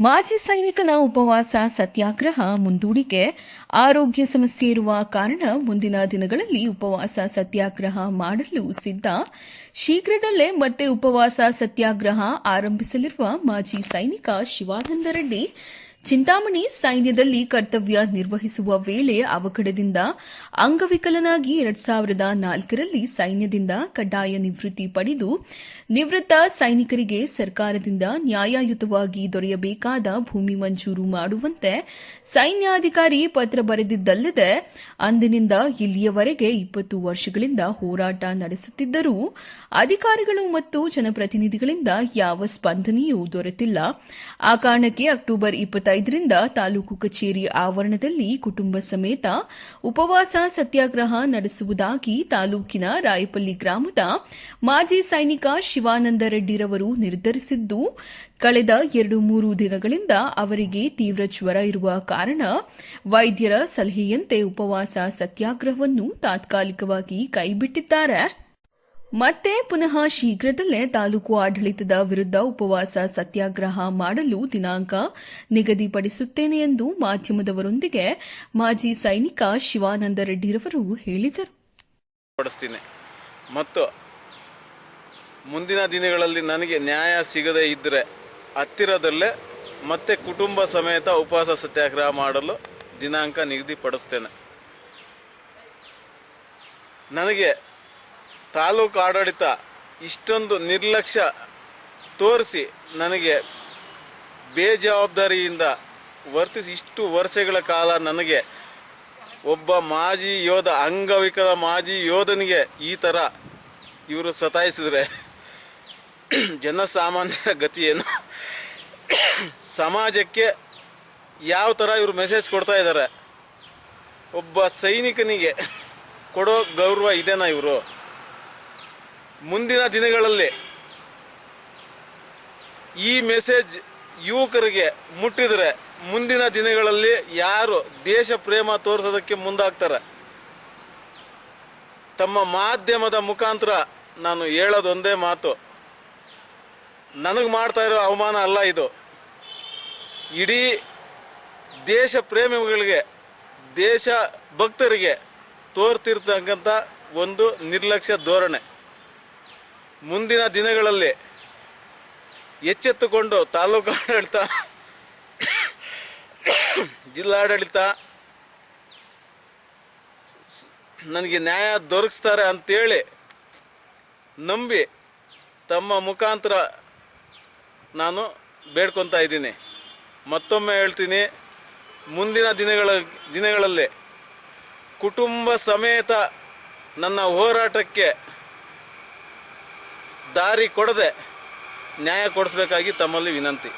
ಮಾಜಿ ಸೈನಿಕನ ಉಪವಾಸ, ಸತ್ಯಾಗ್ರಹ, ಮುಂದೂಡಿಕೆ, ಆರೋಗ್ಯ ಸಮಸ್ಯೆ ಇರುವ ಕಾರಣ ಮುಂದಿನ ದಿನಗಳಲ್ಲಿ ಉಪವಾಸ, ಸತ್ಯಾಗ್ರಹ ಮಾಡಲು ಸಿದ್ಧ. ಶೀಘ್ರದಲ್ಲೇ ಮತ್ತೆ ಉಪವಾಸ, ಸತ್ಯಾಗ್ರಹ ಆರಂಭಿಸಲಿರುವ ಮಾಜಿ ಸೈನಿಕ ಶಿವಾನಂದ ರೆಡ್ಡಿ. ಚಿಂತಾಮಣಿ ಸೈನ್ಯದಲ್ಲಿ ಕರ್ತವ್ಯ ನಿರ್ವಹಿಸುವ ವೇಳೆ ಅವಘಡದಿಂದ ಅಂಗವಿಕಲನಾಗಿ ಎರಡ್ ಸಾವಿರದ ನಾಲ್ಕರಲ್ಲಿ ಸೈನ್ಯದಿಂದ ಕಡ್ಡಾಯ ನಿವೃತ್ತಿ ಪಡೆದು ನಿವೃತ್ತ ಸೈನಿಕರಿಗೆ ಸರ್ಕಾರದಿಂದ ನ್ಯಾಯಯುತವಾಗಿ ದೊರೆಯಬೇಕಾದ ಭೂಮಿ ಮಂಜೂರು ಮಾಡುವಂತೆ ಸೈನ್ಯಾಧಿಕಾರಿ ಪತ್ರ ಬರೆದಿದ್ದಲ್ಲದೆ ಅಂದಿನಿಂದ ಇಲ್ಲಿಯವರೆಗೆ ಇಪ್ಪತ್ತು ವರ್ಷಗಳಿಂದ ಹೋರಾಟ ನಡೆಸುತ್ತಿದ್ದರೂ ಅಧಿಕಾರಿಗಳು ಮತ್ತು ಜನಪ್ರತಿನಿಧಿಗಳಿಂದ ಯಾವ ಸ್ಪಂದನೆಯೂ ದೊರೆತಿಲ್ಲ. ಆ ಕಾರಣಕ್ಕೆ ಅಕ್ಟೋಬರ್ ಇಪ್ಪತ್ತೈದರಿಂದ ತಾಲೂಕು ಕಚೇರಿ ಆವರಣದಲ್ಲಿ ಕುಟುಂಬ ಸಮೇತ ಉಪವಾಸ ಸತ್ಯಾಗ್ರಹ ನಡೆಸುವುದಾಗಿ ತಾಲೂಕಿನ ರಾಯಪಲ್ಲಿ ಗ್ರಾಮದ ಮಾಜಿ ಸೈನಿಕ ಶಿವಾನಂದ ರೆಡ್ಡಿರವರು ನಿರ್ಧರಿಸಿದ್ದು, ಕಳೆದ ಎರಡು ಮೂರು ದಿನಗಳಿಂದ ಅವರಿಗೆ ತೀವ್ರ ಜ್ವರ ಇರುವ ಕಾರಣ ವೈದ್ಯರ ಸಲಹೆಯಂತೆ ಉಪವಾಸ ಸತ್ಯಾಗ್ರಹವನ್ನು ತಾತ್ಕಾಲಿಕವಾಗಿ ಕೈಬಿಟ್ಟಿದ್ದಾರೆ. ಮತ್ತೆ ಪುನಃ ಶೀಘ್ರದಲ್ಲೇ ತಾಲೂಕು ಆಡಳಿತದ ವಿರುದ್ಧ ಉಪವಾಸ ಸತ್ಯಾಗ್ರಹ ಮಾಡಲು ದಿನಾಂಕ ನಿಗದಿಪಡಿಸುತ್ತೇನೆ ಎಂದು ಮಾಧ್ಯಮದವರೊಂದಿಗೆ ಮಾಜಿ ಸೈನಿಕ ಶಿವಾನಂದ ರೆಡ್ಡಿರವರು ಹೇಳಿದರು. ಮತ್ತು ಮುಂದಿನ ದಿನಗಳಲ್ಲಿ ನನಗೆ ನ್ಯಾಯ ಸಿಗದೇ ಇದ್ದರೆ ಹತ್ತಿರದಲ್ಲೇ ಮತ್ತೆ ಕುಟುಂಬ ಸಮೇತ ಉಪವಾಸ ಸತ್ಯಾಗ್ರಹ ಮಾಡಲು ದಿನಾಂಕ ನಿಗದಿಪಡಿಸ್ತೇನೆ. ನನಗೆ ತಾಲೂಕು ಆಡಳಿತ ಇಷ್ಟೊಂದು ನಿರ್ಲಕ್ಷ್ಯ ತೋರಿಸಿ ನನಗೆ ಬೇಜವಾಬ್ದಾರಿಯಿಂದ ವರ್ತಿಸಿ ಇಷ್ಟು ವರ್ಷಗಳ ಕಾಲ ನನಗೆ ಒಬ್ಬ ಮಾಜಿ ಯೋಧ, ಅಂಗವಿಕಲ ಮಾಜಿ ಯೋಧನಿಗೆ ಈ ಥರ ಇವರು ಸತಾಯಿಸಿದ್ರೆ ಜನಸಾಮಾನ್ಯರ ಗತಿಯೇನು? ಸಮಾಜಕ್ಕೆ ಯಾವ ಥರ ಇವರು ಮೆಸೇಜ್ ಕೊಡ್ತಾ ಇದ್ದಾರೆ ಒಬ್ಬ ಸೈನಿಕನಿಗೆ ಕೊಡೋ ಗೌರವ ಇದೆನಾ ಇವರು? ಮುಂದಿನ ದಿನಗಳಲ್ಲಿ ಈ ಮೆಸೇಜ್ ಯುವಕರಿಗೆ ಮುಟ್ಟಿದರೆ ಮುಂದಿನ ದಿನಗಳಲ್ಲಿ ಯಾರು ದೇಶ ಪ್ರೇಮ ತೋರಿಸೋದಕ್ಕೆ ಮುಂದಾಗ್ತಾರೆ. ತಮ್ಮ ಮಾಧ್ಯಮದ ಮುಖಾಂತರ ನಾನು ಹೇಳೋದೊಂದೇ ಮಾತು. ನನಗೆ ಮಾಡ್ತಾ ಇರೋ ಅವಮಾನ ಅಲ್ಲ ಇದು. ಇಡೀ ದೇಶ ಪ್ರೇಮಿಗಳಿಗೆ, ದೇಶ ಭಕ್ತರಿಗೆ ತೋರ್ತಿರ್ತಕ್ಕಂಥ ಒಂದು ನಿರ್ಲಕ್ಷ್ಯ ಧೋರಣೆ. ಮುಂದಿನ ದಿನಗಳಲ್ಲಿ ಎಚ್ಚೆತ್ತುಕೊಂಡು ತಾಲೂಕು ಆಡಳಿತ, ಜಿಲ್ಲಾಡಳಿತ ನನಗೆ ನ್ಯಾಯ ದೊರಕಿಸ್ತಾರೆ ಅಂತೇಳಿ ನಂಬಿ ತಮ್ಮ ಮುಖಾಂತರ ನಾನು ಬೇಡ್ಕೊತಾ ಇದ್ದೀನಿ. ಮತ್ತೊಮ್ಮೆ ಹೇಳ್ತೀನಿ, ಮುಂದಿನ ದಿನಗಳ, ದಿನಗಳಲ್ಲಿ ಕುಟುಂಬ ಸಮೇತ ನನ್ನ ಹೋರಾಟಕ್ಕೆ ದಾರಿ ಕೊಡದೆ ನ್ಯಾಯ ಕೊಡಿಸ್ಬೇಕಾಗಿ ತಮ್ಮಲ್ಲಿ ವಿನಂತಿ.